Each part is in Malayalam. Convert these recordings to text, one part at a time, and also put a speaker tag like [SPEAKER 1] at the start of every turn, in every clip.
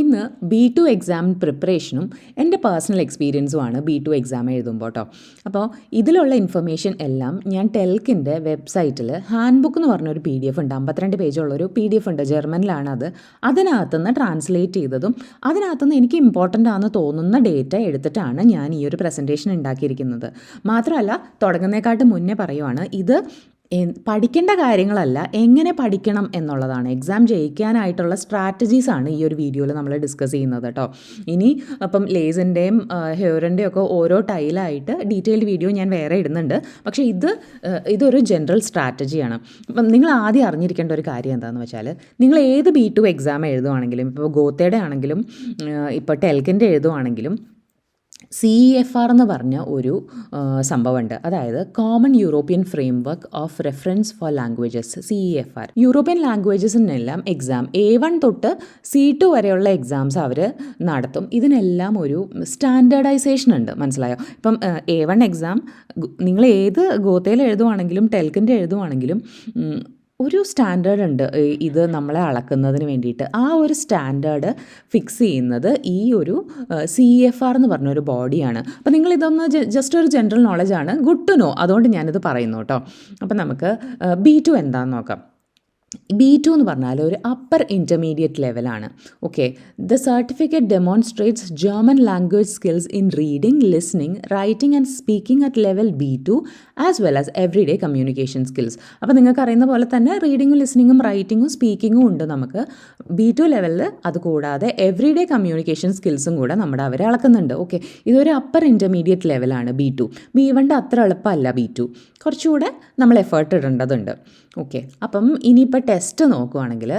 [SPEAKER 1] ഇന്ന് ബി ടു എക്സാം പ്രിപ്പറേഷനും എന്റെ പേഴ്സണൽ എക്സ്പീരിയൻസുമാണ് ബി ടു എക്സാം എഴുതുമ്പോൾ കേട്ടോ അപ്പോൾ ഇതിലുള്ള ഇൻഫർമേഷൻ എല്ലാം ഞാൻ ടെൽക്കിന്റെ വെബ്സൈറ്റിൽ ഹാൻഡ് ബുക്ക് എന്ന് പറഞ്ഞൊരു പി ഡി എഫ് ഉണ്ട്. അമ്പത്തിരണ്ട് പേജുള്ളൊരു പി ഡി എഫ് ഉണ്ട് ജർമ്മനിലാണ് അത്. അതിനകത്തുനിന്ന് ട്രാൻസ്ലേറ്റ് ചെയ്തതും അതിനകത്തുനിന്ന് എനിക്ക് ഇമ്പോർട്ടന്റ് ആണെന്ന് തോന്നുന്ന ഡേറ്റ എടുത്തിട്ടാണ് ഞാൻ ഈ ഒരു പ്രസന്റേഷൻ ഉണ്ടാക്കിയിരിക്കുന്നത്. മാത്രമല്ല തുടങ്ങുന്നേക്കാട്ട് മുന്നേ പറയുവാണ് ഇത് പഠിക്കേണ്ട കാര്യങ്ങളല്ല എങ്ങനെ പഠിക്കണം എന്നുള്ളതാണ്. എക്സാം ജയിക്കാനായിട്ടുള്ള സ്ട്രാറ്റജീസ് ആണ് ഈ ഒരു വീഡിയോയിൽ നമ്മൾ ഡിസ്കസ് ചെയ്യുന്നത് കേട്ടോ ഇനി അപ്പം ലേസിന്റെയും ഹെയറിന്റെയും ഒക്കെ ഓരോ ടൈലായിട്ട് ഡീറ്റെയിൽഡ് വീഡിയോ ഞാൻ വേറെ ഇടുന്നുണ്ട്. പക്ഷേ ഇത് ഇതൊരു ജനറൽ സ്ട്രാറ്റജിയാണ് അപ്പം നിങ്ങൾ ആദ്യം അറിഞ്ഞിരിക്കേണ്ട ഒരു കാര്യം എന്താണെന്ന് വെച്ചാൽ നിങ്ങൾ ഏത് ബി ടു എക്സാം എഴുതുവാണെങ്കിലും ഇപ്പോൾ ഗോത്തയുടെ ആണെങ്കിലും ഇപ്പോൾ ടെൽക്കിന്റെ എഴുതുവാണെങ്കിലും സി എഫ് ആർ എന്ന് പറഞ്ഞ ഒരു സംഭവമുണ്ട്. അതായത് common European framework of reference for languages C F R European ലാംഗ്വേജസിനെല്ലാം exam A one തൊട്ട് സി ടു വരെയുള്ള എക്സാംസ് അവർ നടത്തും. ഇതിനെല്ലാം ഒരു സ്റ്റാൻഡേർഡൈസേഷൻ ഉണ്ട്. മനസ്സിലായോ? ഇപ്പം എ വൺ എക്സാം നിങ്ങൾ ഏത് ഗോത്തയിൽ എഴുതുവാണെങ്കിലും ടെൽക്കിന്റെ എഴുതുവാണെങ്കിലും ഒരു സ്റ്റാൻഡേർഡ് ഉണ്ട് ഇത് നമ്മളെ അളക്കുന്നതിന് വേണ്ടിയിട്ട്. ആ ഒരു സ്റ്റാൻഡേർഡ് ഫിക്സ് ചെയ്യുന്നത് ഈ ഒരു സി എഫ് ആർ എന്ന് പറഞ്ഞൊരു ബോഡിയാണ്. അപ്പോൾ നിങ്ങൾ ഇതൊന്ന് ജസ്റ്റ് ഒരു ജനറൽ നോളജാണ് ഗുഡ് ടു നോ. അതുകൊണ്ട് ഞാനിത് പറയുന്നു കേട്ടോ. അപ്പോൾ നമുക്ക് ബി ടു എന്താണെന്ന് നോക്കാം. ബി ടു എന്ന് പറഞ്ഞാൽ ഒരു അപ്പർ ഇന്റർമീഡിയറ്റ് ലെവലാണ് okay the certificate demonstrates German language skills in reading listening writing and speaking at level B two as well as everyday communication skills അപ്പോൾ നിങ്ങൾക്ക് അറിയുന്ന പോലെ തന്നെ റീഡിങ്ങും ലിസ്ണിങ്ങും റൈറ്റിങ്ങും സ്പീക്കിങ്ങും ഉണ്ട് നമുക്ക്. ബി ടു ലെവലിൽ അതുകൂടാതെ എവറി ഡേ കമ്മ്യൂണിക്കേഷൻ സ്കിൽസും കൂടെ നമ്മുടെ അവരെ അളക്കുന്നുണ്ട്. ഓക്കെ ഇതൊരു അപ്പർ ഇന്റർമീഡിയറ്റ് ലെവലാണ് ബി ടു ബി വണ്ട് അത്ര എളുപ്പമല്ല ബി ടു കുറച്ചുകൂടെ നമ്മൾ എഫേർട്ട് ഇടേണ്ടതുണ്ട്. ഓക്കെ അപ്പം ഇനിയിപ്പോൾ ടെസ്റ്റ് നോക്കുവാണെങ്കിൽ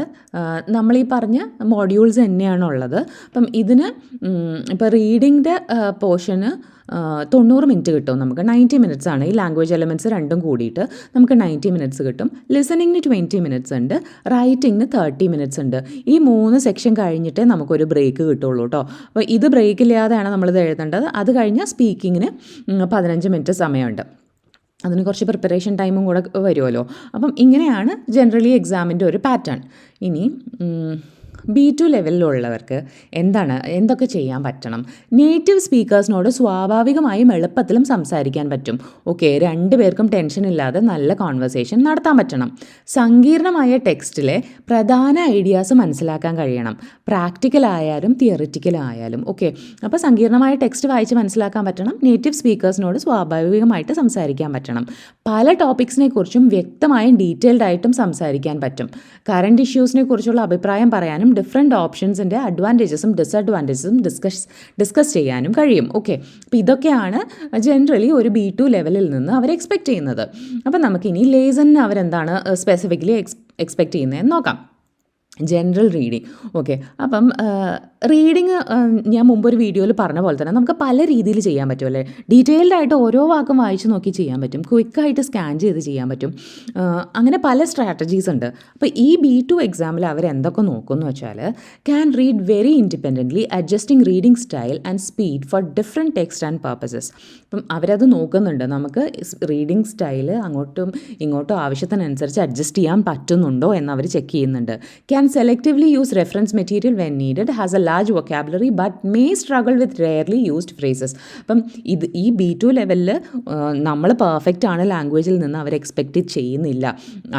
[SPEAKER 1] നമ്മൾ ഈ പറഞ്ഞ മോഡ്യൂൾസ് തന്നെയാണ് ഉള്ളത് അപ്പം ഇതിന് ഇപ്പോൾ റീഡിങ്ങിന്റെ പോർഷന് തൊണ്ണൂറ് മിനിറ്റ് കിട്ടും നമുക്ക്. നയന്റി മിനിറ്റ്സ് ആണ്. ഈ ലാംഗ്വേജ് എലമെന്റ്സ് രണ്ടും കൂടിയിട്ട് നമുക്ക് നയന്റി മിനിറ്റ്സ് കിട്ടും. ലിസണിങ്ങിന് ട്വന്റി മിനിറ്റ്സ് ഉണ്ട്. റൈറ്റിങ്ങിന് തേർട്ടി മിനിറ്റ്സ് ഉണ്ട്. ഈ മൂന്ന് സെക്ഷൻ കഴിഞ്ഞിട്ടേ നമുക്കൊരു ബ്രേക്ക് കിട്ടുള്ളൂ കേട്ടോ അപ്പോൾ ഇത് ബ്രേക്ക് ഇല്ലാതെയാണ് നമ്മളിത് എഴുതേണ്ടത്. അത് കഴിഞ്ഞാൽ സ്പീക്കിങ്ങിന് പതിനഞ്ച് മിനിറ്റ് സമയമുണ്ട്. അതിന് കുറച്ച് പ്രിപ്പറേഷൻ ടൈമും കൂടെ വരുമല്ലോ അപ്പം ഇങ്ങനെയാണ് ജനറലി എക്സാമിന്റെ ഒരു പാറ്റേൺ ഇനി ബി ടു ലെവലിലുള്ളവർക്ക് എന്താണ് എന്തൊക്കെ ചെയ്യാൻ പറ്റണം? നേറ്റീവ് സ്പീക്കേഴ്സിനോട് സ്വാഭാവികമായും എളുപ്പത്തിലും സംസാരിക്കാൻ പറ്റും. ഓക്കെ രണ്ട് പേർക്കും ടെൻഷൻ ഇല്ലാതെ നല്ല കോൺവെർസേഷൻ നടത്താൻ പറ്റണം. സങ്കീർണമായ ടെക്സ്റ്റിലെ പ്രധാന ഐഡിയാസ് മനസ്സിലാക്കാൻ കഴിയണം. പ്രാക്ടിക്കൽ ആയാലും തിയറിറ്റിക്കൽ ആയാലും ഓക്കെ അപ്പോൾ സങ്കീർണമായ ടെക്സ്റ്റ് വായിച്ച് മനസ്സിലാക്കാൻ പറ്റണം. നേറ്റീവ് സ്പീക്കേഴ്സിനോട് സ്വാഭാവികമായിട്ട് സംസാരിക്കാൻ പറ്റണം. പല ടോപ്പിക്സിനെ കുറിച്ചും വ്യക്തമായും ഡീറ്റെയിൽഡ് ആയിട്ടും സംസാരിക്കാൻ പറ്റും. കറണ്ട് ഇഷ്യൂസിനെ കുറിച്ചുള്ള അഭിപ്രായം പറയാനും ഡിഫറെന്റ് ഓപ്ഷൻസിന്റെ അഡ്വാന്റേജസും ഡിസഡ്വാന്റേജസും ഡിസ്കസ് ഡിസ്കസ് ചെയ്യാനും കഴിയും. ഓക്കെ അപ്പോൾ ഇതൊക്കെയാണ് ജനറലി ഒരു ബി ടു ലെവലിൽ നിന്ന് അവർ എക്സ്പെക്റ്റ് ചെയ്യുന്നത്. അപ്പം നമുക്കിനി ലേസൺ അവരെന്താണ് സ്പെസിഫിക്കലി എക്സ് എക്സ്പെക്റ്റ് ചെയ്യുന്നതെന്ന് നോക്കാം. ജനറൽ റീഡിങ് ഓക്കെ അപ്പം റീഡിങ് ഞാൻ മുമ്പ് ഒരു വീഡിയോയിൽ പറഞ്ഞ പോലെ തന്നെ നമുക്ക് പല രീതിയിൽ ചെയ്യാൻ പറ്റും അല്ലേ? ഡീറ്റെയിൽഡ് ആയിട്ട് ഓരോ വാക്കും വായിച്ച് നോക്കി ചെയ്യാൻ പറ്റും. ക്വിക്കായിട്ട് സ്കാൻ ചെയ്ത് ചെയ്യാൻ പറ്റും. അങ്ങനെ പല സ്ട്രാറ്റജീസ് ഉണ്ട്. അപ്പോൾ ഈ ബി ടു എക്സാമിൽ അവർ എന്തൊക്കെ നോക്കുമെന്ന് വെച്ചാൽ can read very independently adjusting reading style and speed for different text and purposes അപ്പം അവരത് നോക്കുന്നുണ്ട്. നമുക്ക് റീഡിംഗ് സ്റ്റൈൽ അങ്ങോട്ടും ഇങ്ങോട്ടും ആവശ്യത്തിനനുസരിച്ച് അഡ്ജസ്റ്റ് ചെയ്യാൻ പറ്റുന്നുണ്ടോ എന്ന് അവർ ചെക്ക് ചെയ്യുന്നുണ്ട്. Can selectively use reference material when needed, has a large vocabulary but may struggle with rarely used phrases. അപ്പം ഇത് ഈ ബി ടു ലെവലിൽ നമ്മൾ പെർഫെക്റ്റ് ആണ് ലാംഗ്വേജിൽ നിന്ന് അവർ എക്സ്പെക്റ്റ് ചെയ്യുന്നില്ല.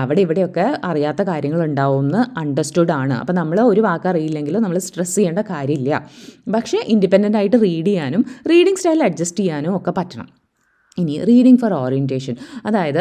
[SPEAKER 1] അവിടെ ഇവിടെയൊക്കെ അറിയാത്ത കാര്യങ്ങൾ ഉണ്ടാവുമെന്ന് അണ്ടർസ്റ്റുഡ് ആണ്. അപ്പോൾ നമ്മൾ ഒരു വാക്ക് അറിയില്ലെങ്കിലും നമ്മൾ സ്ട്രെസ് ചെയ്യേണ്ട കാര്യമില്ല. പക്ഷേ ഇൻഡിപെൻഡന്റ് ആയിട്ട് റീഡ് ചെയ്യാനും റീഡിംഗ് സ്റ്റൈൽ അഡ്ജസ്റ്റ് ചെയ്യാനും ഒക്കെ പറ്റണം. ഇനി റീഡിംഗ് ഫോർ ഓറിയന്റേഷൻ അതായത്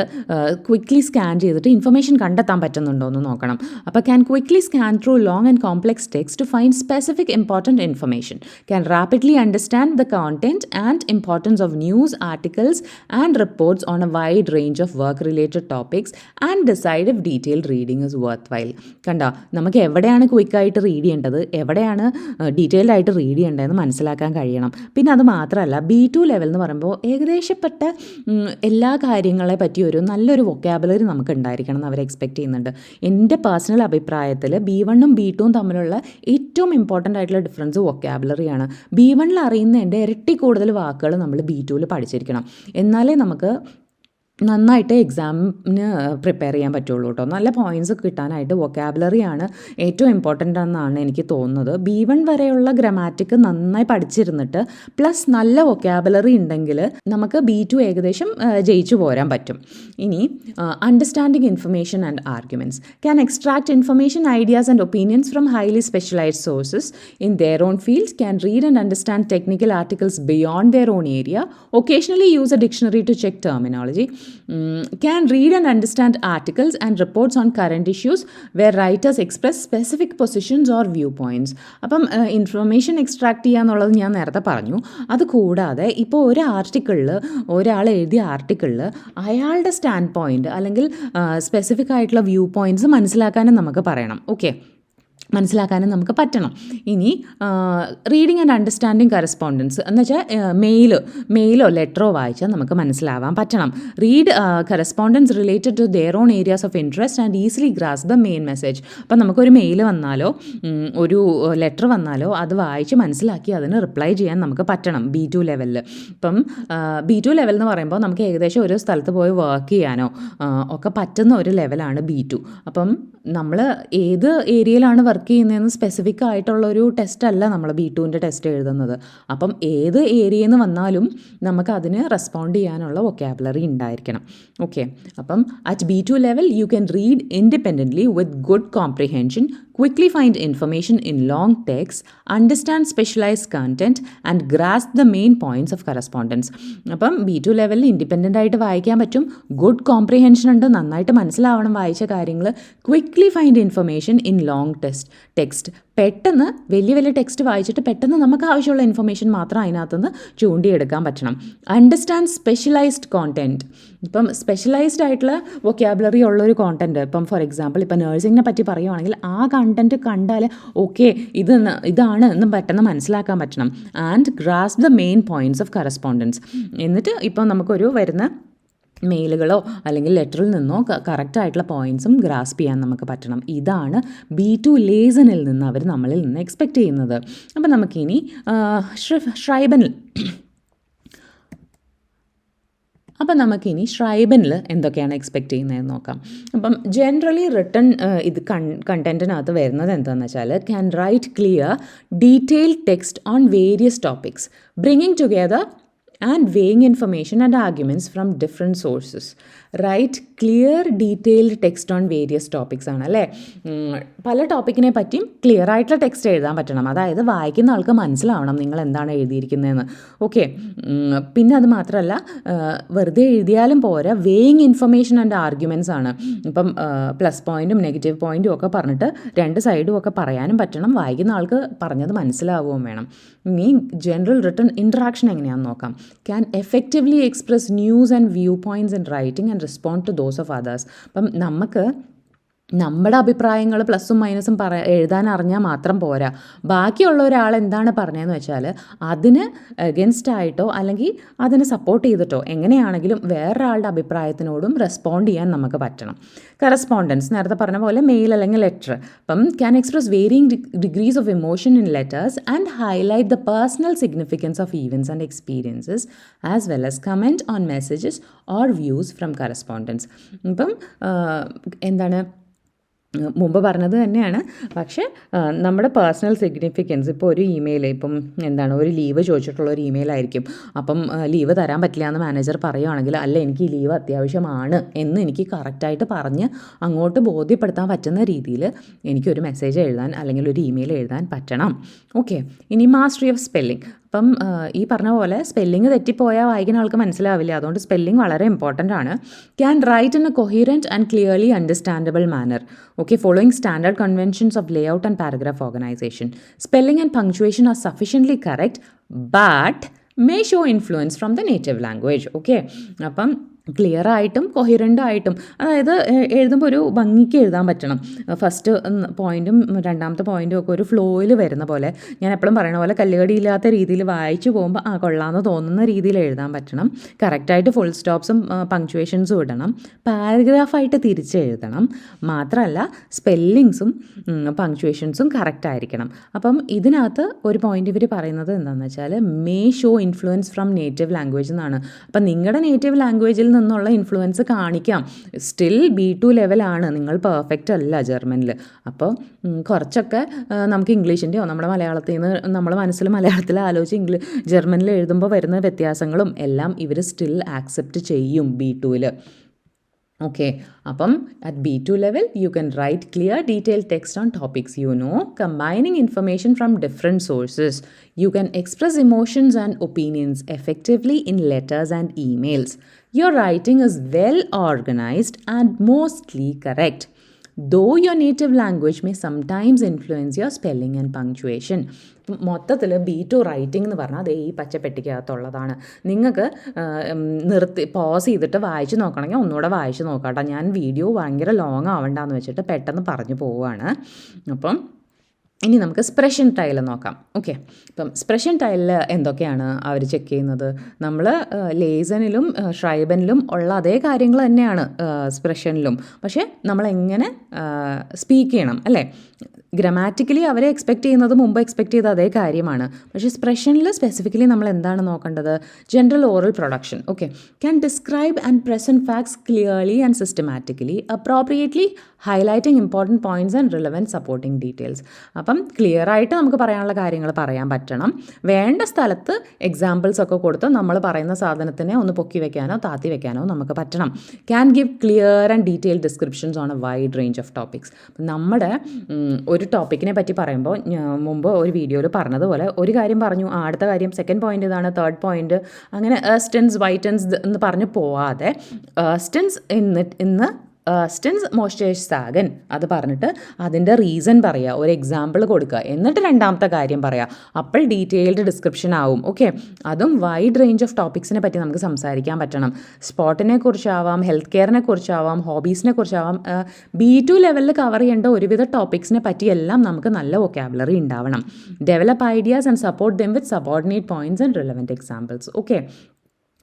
[SPEAKER 1] ക്വിക്ക്ലി സ്കാൻ ചെയ്തിട്ട് ഇൻഫർമേഷൻ കണ്ടെത്താൻ പറ്റുന്നുണ്ടോ എന്ന് നോക്കണം. അപ്പോൾ can quickly scan through long and complex text to find specific important information can rapidly understand the content and importance of news articles and reports on a wide range of work related topics and decide if detailed reading is worthwhile കണ്ടോ? നമുക്ക് എവിടെയാണ് ക്വിക്കായിട്ട് റീഡ് ചെയ്യേണ്ടത്? എവിടെയാണ് ഡീറ്റെയിൽഡ് ആയിട്ട് റീഡ് ചെയ്യേണ്ടതെന്ന് മനസ്സിലാക്കാൻ കഴിയണം. പിന്നെ അത് മാത്രമല്ല ബി ടു ലെവൽ എന്ന് പറയുമ്പോൾ ഏകദേശപ്പെട്ട
[SPEAKER 2] എല്ലാ കാര്യങ്ങളെ പറ്റി ഒരു നല്ലൊരു വൊക്കാബുലറി നമുക്ക് ഉണ്ടായിരിക്കണം എന്ന് അവർ എക്സ്പെക്റ്റ് ചെയ്യുന്നുണ്ട്. എന്റെ പേഴ്സണൽ അഭിപ്രായത്തിൽ ബി വണ്ണും ബി ടുവും തമ്മിലുള്ള ഏറ്റവും ഇമ്പോർട്ടന്റ് ആയിട്ടുള്ള ഡിഫറൻസ് വൊക്കാബുലറിയാണ് ബി വണ്ണിൽ അറിയുന്നതിന്റെ ഇരട്ടി കൂടുതൽ വാക്കുകൾ നമ്മൾ ബി ടുവിൽ പഠിച്ചിരിക്കണം. എന്നാലേ നമുക്ക് നന്നായിട്ട് എക്സാമിന് പ്രിപ്പയർ ചെയ്യാൻ പറ്റുള്ളൂ കേട്ടോ നല്ല പോയിന്റ്സ് കിട്ടാനായിട്ട് വൊക്കാബുലറിയാണ് ഏറ്റവും ഇമ്പോർട്ടന്റ് എന്നാണ് എനിക്ക് തോന്നുന്നത്. ബി വൺ വരെയുള്ള ഗ്രമാറ്റിക് നന്നായി പഠിച്ചിരുന്നിട്ട് പ്ലസ് നല്ല വൊക്കാബുലറി ഉണ്ടെങ്കിൽ നമുക്ക് ബി ടു ഏകദേശം ജയിച്ചു പോരാൻ പറ്റും. ഇനി understanding information and arguments can extract information ideas and opinions from highly specialised sources in their own fields can read and understand technical articles beyond their own area occasionally use a dictionary to check mm, can read and understand articles and reports on current issues where writers express specific positions or viewpoints. അപ്പം ഇൻഫർമേഷൻ എക്സ്ട്രാക്ട് ചെയ്യുക എന്നുള്ളത് ഞാൻ നേരത്തെ പറഞ്ഞു. അത് കൂടാതെ ഇപ്പോൾ ഒരു ആർട്ടിക്കിളിൽ ഒരാൾ എഴുതിയ ആർട്ടിക്കിളിൽ അയാളുടെ സ്റ്റാൻഡ് പോയിന്റ് അല്ലെങ്കിൽ സ്പെസിഫിക് ആയിട്ടുള്ള വ്യൂ പോയിന്റ്സ് മനസ്സിലാക്കാനും നമുക്ക് പറയണം. ഓക്കെ മനസ്സിലാക്കാനും നമുക്ക് പറ്റണം. ഇനി റീഡിങ് ആൻഡ് അണ്ടർസ്റ്റാൻഡിങ് കറസ്പോണ്ടൻസ് എന്ന് വെച്ചാൽ മെയിൽ മെയിലോ ലെറ്ററോ വായിച്ചാൽ നമുക്ക് മനസ്സിലാവാൻ പറ്റണം. Read correspondence related to their own areas of interest and easily grasp the main message അപ്പം നമുക്കൊരു മെയിൽ വന്നാലോ ഒരു ലെറ്റർ വന്നാലോ അത് വായിച്ച് മനസ്സിലാക്കി അതിന് റിപ്ലൈ ചെയ്യാൻ നമുക്ക് പറ്റണം. ബി ടു ലെവലിൽ ഇപ്പം ബി ടു ലെവൽ എന്ന് പറയുമ്പോൾ നമുക്ക് ഏകദേശം ഒരു സ്ഥലത്ത് പോയി വർക്ക് ചെയ്യാനോ ഒക്കെ പറ്റുന്ന ഒരു ലെവലാണ് ബി ടു അപ്പം നമ്മൾ ഏത് ഏരിയയിലാണ് വർക്ക് ചെയ്യുന്നതെന്ന് സ്പെസിഫിക് ആയിട്ടുള്ള ഒരു ടെസ്റ്റ് അല്ല നമ്മൾ ബി ടുവിന്റെ ടെസ്റ്റ് എഴുതുന്നത്. അപ്പം ഏത് ഏരിയയിൽ നിന്ന് വന്നാലും നമുക്ക് അതിന് റെസ്പോണ്ട് ചെയ്യാനുള്ള വൊക്കാബുലറി ഉണ്ടായിരിക്കണം. ഓക്കെ അപ്പം at B two level you can read independently with good comprehension quickly find information in long texts, understand specialized content, and grasp the main points of correspondence. അപ്പം ബി ടു ലെവലിൽ ഇൻഡിപെൻഡന്റ് ആയിട്ട് വായിക്കാൻ പറ്റും. ഗുഡ് കോംപ്രിഹെൻഷൻ ഉണ്ട്. നന്നായിട്ട് മനസ്സിലാവണം വായിച്ച കാര്യങ്ങൾ quickly find information in long test text പെട്ടെന്ന് വലിയ വലിയ ടെക്സ്റ്റ് വായിച്ചിട്ട് പെട്ടെന്ന് നമുക്ക് ആവശ്യമുള്ള ഇൻഫർമേഷൻ മാത്രം അതിനകത്തുനിന്ന് ചൂണ്ടിയെടുക്കാൻ പറ്റണം. അണ്ടർസ്റ്റാൻഡ് സ്പെഷ്യലൈസ്ഡ് കോണ്ടന്റ് ഇപ്പം സ്പെഷ്യലൈസ്ഡ് ആയിട്ടുള്ള വൊക്കാബുലറി ഉള്ളൊരു കോണ്ടന്റ് ഇപ്പം ഫോർ എക്സാമ്പിൾ ഇപ്പം നേഴ്സിങ്ങിനെ പറ്റി പറയുവാണെങ്കിൽ ആ കണ്ടന്റ് കണ്ടാൽ ഓക്കെ ഇത് ഇതാണ് എന്ന് പെട്ടെന്ന് മനസ്സിലാക്കാൻ പറ്റണം. And grasp the main points of correspondence എന്നിട്ട് ഇപ്പം നമുക്കൊരു വരുന്ന മെയിലുകളോ അല്ലെങ്കിൽ ലെറ്ററിൽ നിന്നോ കറക്റ്റ് ആയിട്ടുള്ള പോയിന്റ്സും ഗ്രാസ്പ് ചെയ്യാൻ നമുക്ക് പറ്റണം. ഇതാണ് ബി ടു ലേസനിൽ നിന്ന് അവർ നമ്മളിൽ നിന്ന് എക്സ്പെക്റ്റ് ചെയ്യുന്നത്. അപ്പം നമുക്കിനി ഷ്രൈബനിൽ അപ്പം നമുക്കിനി ഷ്രൈബനിൽ എന്തൊക്കെയാണ് എക്സ്പെക്റ്റ് ചെയ്യുന്നതെന്ന് നോക്കാം. അപ്പം ജനറലി റിട്ടേൺ ഇത് കൺ കണ്ടന്റിനകത്ത് വരുന്നത് എന്താണെന്ന് വെച്ചാൽ can write clear detail text on various topics bringing together and weighing information and arguments from different sources write clear detailed text on various topics ആണ് അല്ലേ? പല ടോപ്പിക്കിനെ പറ്റിയും ക്ലിയർ ആയിട്ടുള്ള ടെക്സ്റ്റ് എഴുതാൻ പറ്റണം. അതായത് വായിക്കുന്ന ആൾക്ക് മനസ്സിലാവണം നിങ്ങൾ എന്താണ് എഴുതിയിരിക്കുന്നതെന്ന്. ഓക്കെ പിന്നെ അത് മാത്രമല്ല വെറുതെ എഴുതിയാലും പോരാ വേയിങ് ഇൻഫർമേഷൻ ആൻഡ് ആർഗ്യുമെന്റ്സ് ആണ്. ഇപ്പം പ്ലസ് പോയിന്റും നെഗറ്റീവ് പോയിന്റും ഒക്കെ പറഞ്ഞിട്ട് രണ്ട് സൈഡും ഒക്കെ പറയാനും പറ്റണം വായിക്കുന്ന ആൾക്ക് പറഞ്ഞത് മനസ്സിലാവുകയും വേണം. ഇനി ജനറൽ റിട്ടേൺ ഇൻട്രാക്ഷൻ എങ്ങനെയാണെന്ന് നോക്കാം. Can effectively express news and viewpoints in writing and respond to those of others അപ്പം നമുക്ക് നമ്മുടെ അഭിപ്രായങ്ങൾ പ്ലസും മൈനസും പറ എഴുതാൻ അറിഞ്ഞാൽ മാത്രം പോരാ. ബാക്കിയുള്ള ഒരാൾ എന്താണ് പറഞ്ഞതെന്ന് വെച്ചാൽ അതിന് അഗൻസ്റ്റ് ആയിട്ടോ അല്ലെങ്കിൽ അതിന് സപ്പോർട്ട് ചെയ്തിട്ടോ എങ്ങനെയാണെങ്കിലും വേറൊരാളുടെ അഭിപ്രായത്തിനോടും റെസ്പോണ്ട് ചെയ്യാൻ നമുക്ക് പറ്റണം. കറസ്പോണ്ടൻസ് നേരത്തെ പറഞ്ഞ പോലെ മെയിൽ അല്ലെങ്കിൽ ലെറ്റർ അപ്പം can express varying degrees of emotion in letters and highlight the personal significance of events and experiences as well as comment on messages or views from correspondence ഇപ്പം എന്താണ് മുമ്പ് പറഞ്ഞത് തന്നെയാണ്. പക്ഷേ നമ്മുടെ പേഴ്സണൽ സിഗ്നിഫിക്കൻസ് ഇപ്പോൾ ഒരു ഇമെയിൽ ഇപ്പം എന്താണ് ഒരു ലീവ് ചോദിച്ചിട്ടുള്ള ഒരു ഇമെയിൽ ആയിരിക്കും. അപ്പം ലീവ് തരാൻ പറ്റില്ല എന്ന് മാനേജർ പറയുവാണെങ്കിൽ അല്ല എനിക്ക് ഈ ലീവ് അത്യാവശ്യമാണ് എന്ന് എനിക്ക് കറക്റ്റായിട്ട് പറഞ്ഞ് അങ്ങോട്ട് ബോധ്യപ്പെടുത്താൻ പറ്റുന്ന രീതിയിൽ എനിക്കൊരു മെസ്സേജ് എഴുതാൻ അല്ലെങ്കിൽ ഒരു ഇമെയിൽ എഴുതാൻ പറ്റണം. ഓക്കെ ഇനി മാസ്റ്ററി ഓഫ് സ്പെല്ലിംഗ് അപ്പം ഈ പറഞ്ഞ പോലെ സ്പെല്ലിംഗ് തെറ്റിപ്പോയാൽ വായിക്കുന്ന ആൾക്ക് മനസ്സിലാവില്ല. അതുകൊണ്ട് സ്പെല്ലിംഗ് വളരെ ഇമ്പോർട്ടന്റ് ആണ്. Can write in a coherent and clearly understandable manner okay following standard conventions of layout and paragraph organisation spelling and punctuation are sufficiently correct but may show influence from the native language okay അപ്പം ക്ലിയർ ആയിട്ടും കൊഹിറന്റ് ആയിട്ടും അതായത് എഴുതുമ്പോൾ ഒരു ഭംഗിക്ക് എഴുതാൻ പറ്റണം. ഫസ്റ്റ് പോയിന്റും രണ്ടാമത്തെ പോയിന്റും ഒക്കെ ഒരു ഫ്ലോയിൽ വരുന്ന പോലെ. ഞാൻ എപ്പോഴും പറയണ പോലെ കല്ലുകടിയില്ലാത്ത രീതിയിൽ വായിച്ചു പോകുമ്പോൾ ആ കൊള്ളാമെന്ന് തോന്നുന്ന രീതിയിൽ എഴുതാൻ പറ്റണം. കറക്റ്റായിട്ട് ഫുൾ സ്റ്റോപ്സും പങ്ക്ച്വേഷൻസും ഇടണം. പാരഗ്രാഫായിട്ട് തിരിച്ച് എഴുതണം. മാത്രമല്ല സ്പെല്ലിങ്സും പങ്ക്ച്വേഷൻസും കറക്റ്റ് ആയിരിക്കണം അപ്പം ഇതിനകത്ത് ഒരു പോയിന്റ് ഇവർ പറയുന്നത് എന്താണെന്ന് വെച്ചാൽ may show influence from native language എന്നാണ്. അപ്പം നിങ്ങളുടെ നേറ്റീവ് ലാംഗ്വേജിൽ നിന്നുള്ള ഇൻഫ്ലുവൻസ് കാണിക്കാം. സ്റ്റിൽ ബി ടു ലെവലാണ് നിങ്ങൾ പെർഫെക്റ്റ് അല്ല ജർമ്മനിൽ അപ്പോൾ കുറച്ചൊക്കെ നമുക്ക് ഇംഗ്ലീഷിന്റെയോ നമ്മുടെ മലയാളത്തിൽ നിന്ന് നമ്മുടെ മനസ്സിൽ മലയാളത്തിൽ ആലോചിച്ച് ഇംഗ്ലീഷ് ജർമ്മനിൽ എഴുതുമ്പോൾ വരുന്ന വ്യത്യാസങ്ങളും എല്ലാം ഇവർ സ്റ്റിൽ ആക്സെപ്റ്റ് ചെയ്യും ബി ടുവിൽ ഓക്കെ അപ്പം at B2 level, you can write clear, detailed text on topics you know, combining information from different sources. You can express emotions and opinions effectively in letters and emails. Your writing is well organized and mostly correct. though your native language may sometimes influence your spelling and punctuation. മൊത്തത്തിൽ ബി ടു റൈറ്റിംഗ് എന്ന് പറഞ്ഞാൽ അതേ ഈ പച്ചപ്പെട്ടിക്കകത്തുള്ളതാണ്. നിങ്ങൾക്ക് നിർത്തി പോസ് ചെയ്തിട്ട് വായിച്ച് നോക്കണമെങ്കിൽ ഒന്നുകൂടെ വായിച്ച് കേട്ടോ ഞാൻ വീഡിയോ ഭയങ്കര ലോങ് ആവണ്ടെന്ന് വെച്ചിട്ട് പെട്ടെന്ന് പറഞ്ഞു പോവുകയാണ് അപ്പം ഇനി നമുക്ക് സ്പ്രഷൻ ടൈൽ നോക്കാം. ഓക്കെ ഇപ്പം സ്പ്രഷൻ ടൈലിൽ എന്തൊക്കെയാണ് അവർ ചെക്ക് ചെയ്യുന്നത്? നമ്മൾ ലേസനിലും ഷ്രൈബനിലും ഉള്ള അതേ കാര്യങ്ങൾ തന്നെയാണ് സ്പ്രഷനിലും പക്ഷേ നമ്മളെങ്ങനെ സ്പീക്ക് ചെയ്യണം അല്ലേ? ഗ്രാമാറ്റിക്കലി അവരെ എക്സ്പെക്റ്റ് ചെയ്യുന്നത് മുമ്പ് എക്സ്പെക്റ്റ് ചെയ്ത അതേ കാര്യമാണ്. പക്ഷേ സ്പ്രഷനിൽ സ്പെസിഫിക്കലി നമ്മൾ എന്താണ് നോക്കേണ്ടത്? General oral production okay can describe and present facts clearly and systematically appropriately highlighting important points and relevant supporting details അപ്പം ക്ലിയർ ആയിട്ട് നമുക്ക് പറയാനുള്ള കാര്യങ്ങൾ പറയാൻ പറ്റണം. വേണ്ട സ്ഥലത്ത് എക്സാമ്പിൾസ് ഒക്കെ കൊടുത്ത് നമ്മൾ പറയുന്ന സാധനത്തിനെ ഒന്ന് പൊക്കി വെക്കാനോ താത്തി വെക്കാനോ നമുക്ക് പറ്റണം. Can give clear and detail descriptions on a wide range of topics നമ്മുടെ ഉം, ഒരു ടോപ്പിക്കിനെ പറ്റി പറയുമ്പോൾ മുമ്പ് ഒരു വീഡിയോയിൽ പറഞ്ഞതുപോലെ ഒരു കാര്യം പറഞ്ഞു ആ, അടുത്ത കാര്യം സെക്കൻഡ് പോയിന്റ് ഇതാണ് തേർഡ് പോയിന്റ് അങ്ങനെ ഏസ്റ്റൻസ് വൈറ്റൻസ് എന്ന് പറഞ്ഞു പോവാതെ ഏസ്റ്റൻസ് ഇന്ന് ഇന്ന് സ്റ്റെൻസ് മോയ്സ്ചറൈസ് സാഗൻ അത് പറഞ്ഞിട്ട് അതിന്റെ റീസൺ പറയുക ഒരു എക്സാമ്പിൾ കൊടുക്കുക. എന്നിട്ട് രണ്ടാമത്തെ കാര്യം പറയുക അപ്പോൾ ഡീറ്റെയിൽഡ് ഡിസ്ക്രിപ്ഷൻ ആവും ഓക്കെ അതും വൈഡ് റേഞ്ച് ഓഫ് ടോപ്പിക്സിനെ പറ്റി നമുക്ക് സംസാരിക്കാൻ പറ്റണം. സ്പോട്ടിനെ കുറിച്ചാവാം ഹെൽത്ത് കെയറിനെ കുറിച്ചാവാം ഹോബീസിനെ കുറിച്ചാവാം ബി ടു ലെവലിൽ കവർ ചെയ്യേണ്ട ഒരുവിധ ടോപ്പിക്സിനെ പറ്റിയെല്ലാം നമുക്ക് നല്ല വൊക്കാബുലറി ഉണ്ടാവണം. Develop ideas and support them with subordinate points and relevant examples okay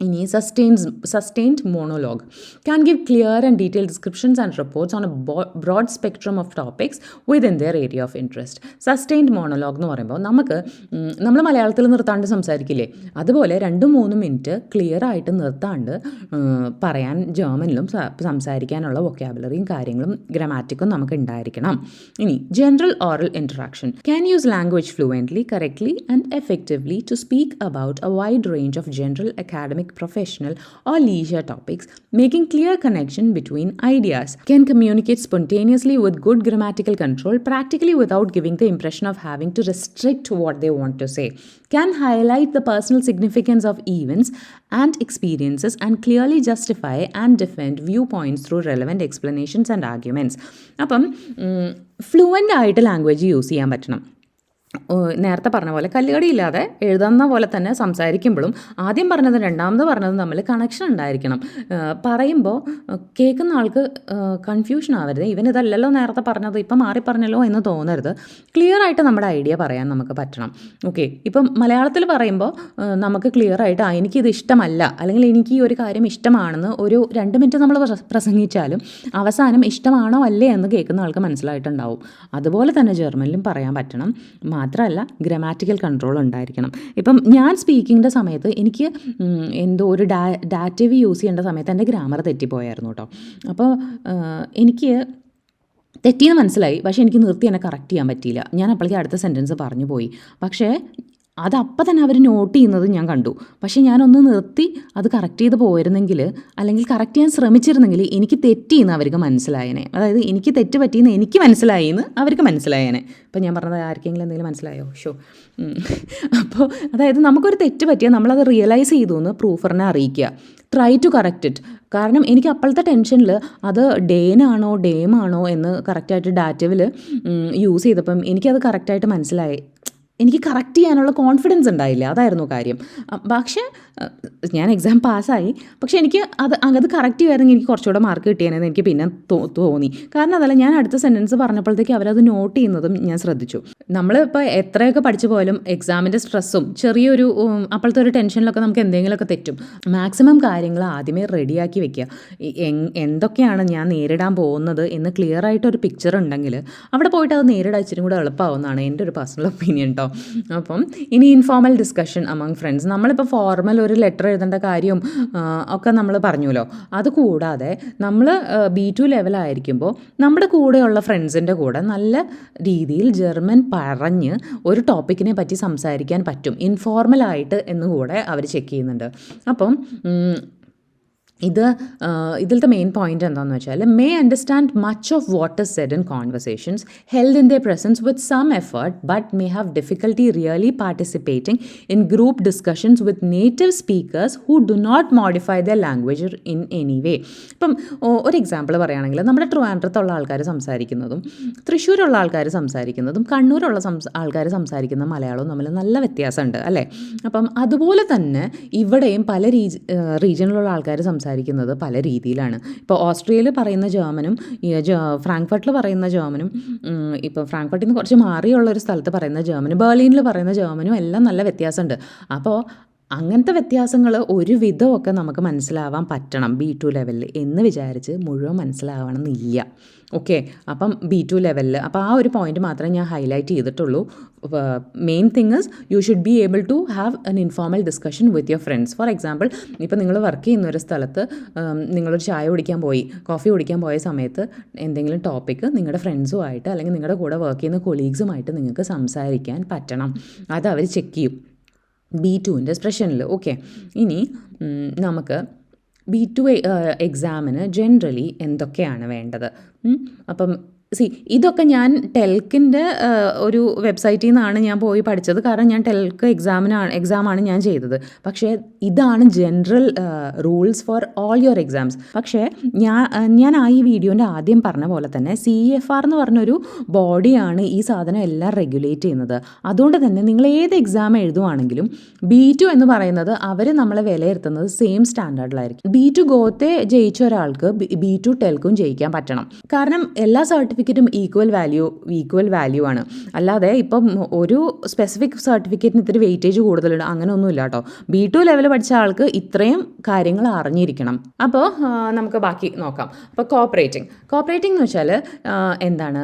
[SPEAKER 2] ഇനി sustains sustained monologue can give clear and detail descriptions and reports on a broad spectrum of topics with in their area of interest sustained monologue എന്ന് പറയുമ്പോൾ നമുക്ക് നമ്മൾ മലയാളത്തിൽ നിർത്താണ്ട് സംസാരിക്കില്ലേ? അതുപോലെ രണ്ടും മൂന്നും മിനിറ്റ് ക്ലിയർ ആയിട്ട് നിർത്താണ്ട് പറയാൻ ജർമ്മനിലും സംസാരിക്കാനുള്ള വൊക്കാബുലറിയും കാര്യങ്ങളും ഗ്രാമാറ്റിക്കും നമുക്ക് ഉണ്ടായിരിക്കണം. ഇനി general oral interaction can use language fluently correctly and effectively to speak about a wide range of general general, academic, professional, or leisure topics, making clear connection between ideas, can communicate spontaneously with good grammatical control, practically without giving the impression of having to restrict what they want to say, can highlight the personal significance of events and experiences, and clearly justify and defend viewpoints through relevant explanations and arguments. അപ്പം ഫ്ലുവന്റ് ആയിട്ട് ലാംഗ്വേജ് യൂസ് ചെയ്യാൻ പറ്റണം നേരത്തെ പറഞ്ഞ പോലെ കല്ലുകടിയില്ലാതെ എഴുതുന്ന പോലെ തന്നെ സംസാരിക്കുമ്പോഴും ആദ്യം പറഞ്ഞത് രണ്ടാമത് പറഞ്ഞത് തമ്മിൽ കണക്ഷൻ ഉണ്ടായിരിക്കണം. പറയുമ്പോൾ കേൾക്കുന്ന ആൾക്ക് കൺഫ്യൂഷൻ ആവരുത്. ഇവൻ ഇതല്ലല്ലോ നേരത്തെ പറഞ്ഞത് ഇപ്പം മാറി പറഞ്ഞല്ലോ എന്ന് തോന്നരുത്. ക്ലിയർ ആയിട്ട് നമ്മുടെ ഐഡിയ പറയാൻ നമുക്ക് പറ്റണം. ഓക്കെ ഇപ്പം മലയാളത്തിൽ പറയുമ്പോൾ നമുക്ക് ക്ലിയർ ആയിട്ട് ആ എനിക്കിത് ഇഷ്ടമല്ല അല്ലെങ്കിൽ എനിക്ക് ഈ ഒരു കാര്യം ഇഷ്ടമാണെന്ന് ഒരു രണ്ട് മിനിറ്റ് നമ്മൾ പ്രസ- പ്രസംഗിച്ചാലും അവസാനം ഇഷ്ടമാണോ അല്ലേ എന്ന് കേൾക്കുന്ന ആൾക്ക് മനസ്സിലായിട്ടുണ്ടാവും. അതുപോലെ തന്നെ ജർമ്മനിലും പറയാൻ പറ്റണം. മാത്രമല്ല ഗ്രാമാറ്റിക്കൽ കൺട്രോൾ ഉണ്ടായിരിക്കണം. ഇപ്പം ഞാൻ സ്പീക്കിങ്ങിന്റെ സമയത്ത് എനിക്ക് എന്തോ ഒരു ഡാ ഡാറ്റവി യൂസ് ചെയ്യേണ്ട സമയത്ത് എന്റെ ഗ്രാമർ തെറ്റിപ്പോയായിരുന്നു കേട്ടോ. അപ്പോൾ എനിക്ക് തെറ്റിയെന്ന് മനസ്സിലായി പക്ഷേ എനിക്ക് നിർത്തി എന്നെ കറക്റ്റ് ചെയ്യാൻ പറ്റിയില്ല. ഞാൻ അപ്പോഴേക്കും അടുത്ത സെന്റൻസ് പറഞ്ഞു പോയി പക്ഷേ അത് അപ്പം തന്നെ അവർ നോട്ട് ചെയ്യുന്നത് ഞാൻ കണ്ടു. പക്ഷേ ഞാനൊന്ന് നിർത്തി അത് കറക്റ്റ് ചെയ്ത് പോയിരുന്നെങ്കിൽ അല്ലെങ്കിൽ കറക്റ്റ് ചെയ്യാൻ ശ്രമിച്ചിരുന്നെങ്കിൽ എനിക്ക് തെറ്റിയെന്ന് അവർക്ക് മനസ്സിലായേനെ. അതായത് എനിക്ക് തെറ്റ് പറ്റിയെന്ന് എനിക്ക് മനസ്സിലായിന്ന് അവർക്ക് മനസ്സിലായേനെ. ഇപ്പം ഞാൻ പറഞ്ഞത് ആർക്കെങ്കിലും എന്തെങ്കിലും മനസ്സിലായോ? ഷോ അപ്പോൾ അതായത് നമുക്കൊരു തെറ്റ് പറ്റിയാൽ നമ്മളത് റിയലൈസ് ചെയ്തു എന്ന് പ്രൂഫറിനെ അറിയിക്കുക. ട്രൈ ടു കറക്റ്റ് ഇറ്റ് കാരണം എനിക്ക് അപ്പോഴത്തെ ടെൻഷനിൽ അത് ഡേനാണോ ഡേമാണോ എന്ന് കറക്റ്റായിട്ട് ഡാറ്റവിൽ യൂസ് ചെയ്തപ്പം എനിക്കത് കറക്റ്റായിട്ട് മനസ്സിലായി. എനിക്ക് കറക്റ്റ് ചെയ്യാനുള്ള കോൺഫിഡൻസ് ഉണ്ടായില്ല. അതായിരുന്നു കാര്യം. പക്ഷേ ഞാൻ എക്സാം പാസ്സായി പക്ഷേ എനിക്ക് അത് അത് കറക്റ്റ് ചെയ്യുമായിരുന്നെങ്കിൽ എനിക്ക് കുറച്ചുകൂടെ മാർക്ക് കിട്ടിയതെന്ന് എനിക്ക് പിന്നെ തോന്നി. കാരണം അതല്ല ഞാൻ അടുത്ത സെന്റൻസ് പറഞ്ഞപ്പോഴത്തേക്ക് അവരത് നോട്ട് ചെയ്യുന്നതും ഞാൻ ശ്രദ്ധിച്ചു. നമ്മളിപ്പോൾ എത്രയൊക്കെ പഠിച്ചു പോയാലും എക്സാമിന്റെ സ്ട്രെസ്സും ചെറിയൊരു അപ്പോഴത്തെ ഒരു ടെൻഷനിലൊക്കെ നമുക്ക് എന്തെങ്കിലുമൊക്കെ തെറ്റും. മാക്സിമം കാര്യങ്ങൾ ആദ്യമേ റെഡിയാക്കി വെക്കുക. എന്തൊക്കെയാണ് ഞാൻ നേരിടാൻ പോകുന്നത് എന്ന് ക്ലിയർ ആയിട്ട് ഒരു പിക്ചർ ഉണ്ടെങ്കിൽ അവിടെ പോയിട്ട് അത് നേരിടാൻ ഇച്ചിരി കൂടെ എളുപ്പമാവുന്നതാണ് എന്റെ ഒരു പേഴ്സണൽ ഒപ്പീനിയൻ കേട്ടോ അപ്പം ഇനി ഇൻഫോർമൽ ഡിസ്കഷൻ അമംഗ് ഫ്രണ്ട്സ് നമ്മളിപ്പോൾ ഫോർമൽ ഒരു ലെറ്റർ എഴുതേണ്ട കാര്യം ഒക്കെ നമ്മൾ പറഞ്ഞുല്ലോ. അതുകൂടാതെ നമ്മൾ ബി ടു ലെവലായിരിക്കുമ്പോൾ നമ്മുടെ കൂടെയുള്ള ഫ്രണ്ട്സിന്റെ കൂടെ നല്ല രീതിയിൽ ജർമ്മൻ പറഞ്ഞ് ഒരു ടോപ്പിക്കിനെ പറ്റി സംസാരിക്കാൻ പറ്റും. ഇൻഫോർമലായിട്ട് എന്നുകൂടെ അവർ ചെക്ക് ചെയ്യുന്നുണ്ട്. അപ്പം ഇത് ഇതിലത്തെ മെയിൻ പോയിന്റ് എന്താണെന്ന് വെച്ചാൽ may understand much of what is said in conversations held in the presence with some effort but may have difficulty really participating in group discussions with native speakers who do not modify the language in any way ഇപ്പം ഒരു എക്സാമ്പിൾ പറയുകയാണെങ്കിൽ നമ്മുടെ ട്രിവാൻഡ്രത്തുള്ള ആൾക്കാർ സംസാരിക്കുന്നതും തൃശ്ശൂരുള്ള ആൾക്കാർ സംസാരിക്കുന്നതും കണ്ണൂരുള്ള സംസ ആൾക്കാർ സംസാരിക്കുന്ന മലയാളവും തമ്മിൽ നല്ല വ്യത്യാസമുണ്ട് അല്ലേ? അപ്പം അതുപോലെ തന്നെ ഇവിടെയും പല രീജ് റീജിയനിലുള്ള ആൾക്കാർ സംസാരിക്കുന്നത് പല രീതിയിലാണ്. ഇപ്പോൾ ഓസ്ട്രിയയിൽ പറയുന്ന ജർമ്മനും ഈ ജ ഫ്രാങ്ക്ഫർട്ടിൽ പറയുന്ന ജർമ്മനും ഉം, ഇപ്പോൾ ഫ്രാങ്ക്ഫർട്ടിൽ നിന്ന് കുറച്ച് മാറിയുള്ള ഒരു സ്ഥലത്ത് പറയുന്ന ജർമ്മനും ബേർലിനിൽ പറയുന്ന ജർമ്മനും എല്ലാം നല്ല വ്യത്യാസമുണ്ട്. അപ്പോൾ അങ്ങനത്തെ വ്യത്യാസങ്ങൾ ഒരു വിധമൊക്കെ നമുക്ക് മനസ്സിലാവാൻ പറ്റണം ബി ടു ലെവലിൽ എന്ന് വിചാരിച്ച് മുഴുവൻ മനസ്സിലാവണമെന്നില്ല. ഓക്കെ? അപ്പം ബി ടു ലെവലിൽ അപ്പോൾ ആ ഒരു പോയിന്റ് മാത്രമേ ഞാൻ ഹൈലൈറ്റ് ചെയ്തിട്ടുള്ളൂ. Main thing is you should be able to have an informal discussion with your friends for example ഇപ്പോൾ നിങ്ങൾ വർക്ക് ചെയ്യുന്ന ഒരു സ്ഥലത്ത് നിങ്ങളൊരു ചായ കുടിക്കാൻ പോയി കോഫി കുടിക്കാൻ പോയ സമയത്ത് എന്തെങ്കിലും ടോപ്പിക്ക് നിങ്ങളുടെ ഫ്രണ്ട്സുമായിട്ട് അല്ലെങ്കിൽ നിങ്ങളുടെ കൂടെ വർക്ക് ചെയ്യുന്ന കൊളീഗ്സുമായിട്ട് നിങ്ങൾക്ക് സംസാരിക്കാൻ പറ്റണം. അത് അവർ ചെക്ക് ചെയ്യും. ബി ടുവിന്റെ എക്സ്പ്രഷനിൽ ഓക്കെ ഇനി നമുക്ക് ബി ടു എക്സാമിന് ജനറലി എന്തൊക്കെയാണ് വേണ്ടത്? അപ്പം സി ഇതൊക്കെ ഞാൻ ടെൽക്കിന്റെ ഒരു വെബ്സൈറ്റിൽ നിന്നാണ് ഞാൻ പോയി പഠിച്ചത്. കാരണം ഞാൻ ടെൽക്ക് എക്സാമിനാണ് എക്സാമാണ് ഞാൻ ചെയ്തത്. പക്ഷേ ഇതാണ് general rules for all your exams പക്ഷേ ഞാൻ ഞാൻ ആ ഈ വീഡിയോന്റെ ആദ്യം പറഞ്ഞ പോലെ തന്നെ സി എഫ് ആർ എന്ന് പറഞ്ഞൊരു ബോഡിയാണ് ഈ സാധനം എല്ലാം റെഗുലേറ്റ് ചെയ്യുന്നത്. അതുകൊണ്ട് തന്നെ നിങ്ങൾ ഏത് എക്സാം എഴുതുവാണെങ്കിലും ബി ടു എന്ന് പറയുന്നത് അവർ നമ്മളെ വിലയിരുത്തുന്നത് സെയിം സ്റ്റാൻഡേർഡിലായിരിക്കും ബി ടു ഗോത്തെ ജയിച്ച ഒരാൾക്ക് ബി ടു ടെൽക്കും ജയിക്കാൻ പറ്റണം. കാരണം എല്ലാ സർട്ടിഫിക്കറ്റും ഈക്വൽ വാല്യൂ ഈക്വൽ വാല്യൂ ആണ്. അല്ലാതെ ഇപ്പം ഒരു സ്പെസിഫിക് സർട്ടിഫിക്കറ്റിന് ഇത്തിരി വെയിറ്റേജ് കൂടുതലുണ്ട്. അങ്ങനെയൊന്നുമില്ല കേട്ടോ ബി ടു ലെവൽ പഠിച്ച ആൾക്ക് ഇത്രയും കാര്യങ്ങൾ അറിഞ്ഞിരിക്കണം. അപ്പോൾ നമുക്ക് ബാക്കി നോക്കാം. അപ്പോൾ കോപ്പറേറ്റിംഗ് കോപ്പറേറ്റിംഗ് എന്ന് വെച്ചാൽ എന്താണ്?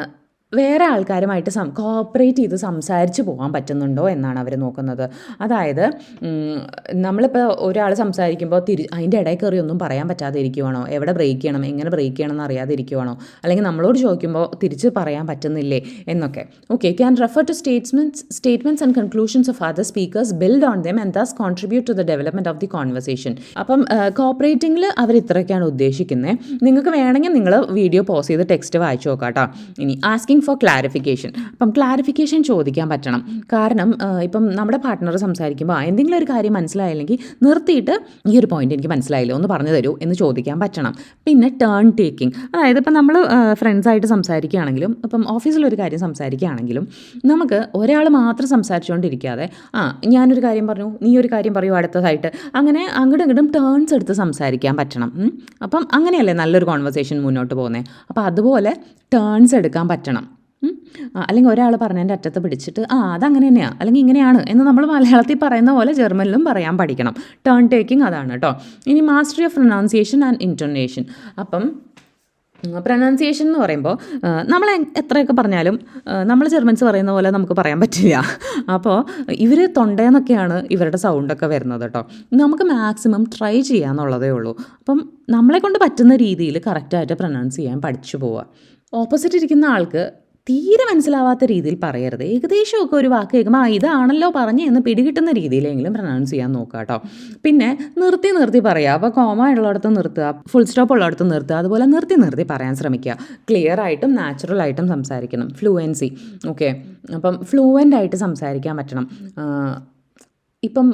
[SPEAKER 2] വേറെ ആൾക്കാരുമായിട്ട് സം കോപ്പറേറ്റ് ചെയ്ത് സംസാരിച്ച് പോകാൻ പറ്റുന്നുണ്ടോ എന്നാണ് അവർ നോക്കുന്നത്. അതായത് നമ്മളിപ്പോൾ ഒരാൾ സംസാരിക്കുമ്പോൾ തിരി അതിന്റെ ഇടയിൽ കയറി ഒന്നും പറയാൻ പറ്റാതെ ഇരിക്കുവാണോ എവിടെ ബ്രേക്ക് ചെയ്യണം? എങ്ങനെ ബ്രേക്ക് ചെയ്യണം എന്ന് അറിയാതെ ഇരിക്കുവാണോ അല്ലെങ്കിൽ നമ്മളോട് ചോദിക്കുമ്പോൾ തിരിച്ച് പറയാൻ പറ്റുന്നില്ലേ എന്നൊക്കെ. Okay can refer to statements statements and conclusions of other speakers build on them and thus contribute to the development of the conversation അപ്പം കോപ്പറേറ്റിംഗിൽ അവർ ഇത്രയൊക്കെയാണ് ഉദ്ദേശിക്കുന്നത് നിങ്ങൾക്ക് വേണമെങ്കിൽ നിങ്ങൾ വീഡിയോ പോസ് ചെയ്ത് ടെക്സ്റ്റ് വായിച്ചു നോക്കാം കേട്ടോ ഇനി ആസ്കിങ് ഫോർ ക്ലാരിഫിക്കേഷൻ അപ്പം ക്ലാരിഫിക്കേഷൻ ചോദിക്കാൻ പറ്റണം. കാരണം ഇപ്പം നമ്മുടെ പാർട്ട്ണർ സംസാരിക്കുമ്പോൾ എന്തെങ്കിലും ഒരു കാര്യം മനസ്സിലായില്ലെങ്കിൽ നിർത്തിയിട്ട് ഈ ഒരു പോയിന്റ് എനിക്ക് മനസ്സിലായില്ല? ഒന്ന് പറഞ്ഞു തരൂ എന്ന് ചോദിക്കാൻ പറ്റണം. പിന്നെ ടേൺ ടേക്കിംഗ് അതായത് ഇപ്പം നമ്മൾ ഫ്രണ്ട്സായിട്ട് സംസാരിക്കുകയാണെങ്കിലും ഇപ്പം ഓഫീസിലൊരു കാര്യം സംസാരിക്കുകയാണെങ്കിലും നമുക്ക് ഒരാൾ മാത്രം സംസാരിച്ചുകൊണ്ടിരിക്കാതെ ആ ഞാനൊരു കാര്യം പറഞ്ഞു നീ ഒരു കാര്യം പറയൂ അടുത്തതായിട്ട് അങ്ങനെ അങ്ങോട്ടും ഇങ്ങോട്ടും ടേൺസ് എടുത്ത് സംസാരിക്കാൻ പറ്റണം. അപ്പം അങ്ങനെയല്ലേ നല്ലൊരു കോൺവെർസേഷൻ മുന്നോട്ട് പോകുന്നത് അപ്പോൾ അതുപോലെ ടേൺസ് എടുക്കാൻ പറ്റണം. അല്ലെങ്കിൽ ഒരാൾ പറഞ്ഞതിന്റെ അറ്റത്ത് പിടിച്ചിട്ട് ആ അതങ്ങനെ തന്നെയാണ് അല്ലെങ്കിൽ ഇങ്ങനെയാണ് എന്ന് നമ്മൾ മലയാളത്തിൽ പറയുന്ന പോലെ ജർമ്മനിലും പറയാൻ പഠിക്കണം. ടേൺ ടേക്കിംഗ് അതാണ് കേട്ടോ ഇനി mastery of pronunciation and intonation അപ്പം പ്രൊനൗൺസിയേഷൻ എന്ന് പറയുമ്പോൾ നമ്മൾ എത്രയൊക്കെ പറഞ്ഞാലും നമ്മൾ ജർമ്മൻസ് പറയുന്ന പോലെ നമുക്ക് പറയാൻ പറ്റില്ല. അപ്പോൾ ഇവർ തൊണ്ടയെന്നൊക്കെയാണ് ഇവരുടെ സൗണ്ടൊക്കെ വരുന്നത് കേട്ടോ നമുക്ക് മാക്സിമം ട്രൈ ചെയ്യാന്നുള്ളതേ ഉള്ളൂ. അപ്പം നമ്മളെ കൊണ്ട് പറ്റുന്ന രീതിയിൽ കറക്റ്റായിട്ട് പ്രൊനൗൺസ് ചെയ്യാൻ പഠിച്ചു പോവുക. ഓപ്പോസിറ്റ് ഇരിക്കുന്ന ആൾക്ക് തീരെ മനസ്സിലാവാത്ത രീതിയിൽ പറയരുത്. ഏകദേശമൊക്കെ ഒരു വാക്ക് കേൾക്കുമ്പോൾ ആ ഇതാണല്ലോ പറഞ്ഞ് എന്ന് പിടികിട്ടുന്ന രീതിയിലെങ്കിലും പ്രൊനൗൺസ് ചെയ്യാൻ നോക്കുക കേട്ടോ. പിന്നെ നിർത്തി നിർത്തി പറയുക അപ്പോൾ കോമ ഉള്ളിടത്ത് നിർത്തുക ഫുൾ സ്റ്റോപ്പ് ഉള്ളിടത്ത് നിർത്തുക അതുപോലെ നിർത്തി നിർത്തി പറയാൻ ശ്രമിക്കുക. ക്ലിയർ ആയിട്ടും നാച്ചുറൽ ആയിട്ടും സംസാരിക്കണം. ഫ്ലുവൻസി ഓക്കെ അപ്പം ഫ്ലുവന്റ് ആയിട്ട് സംസാരിക്കാൻ പറ്റണം. ഇപ്പം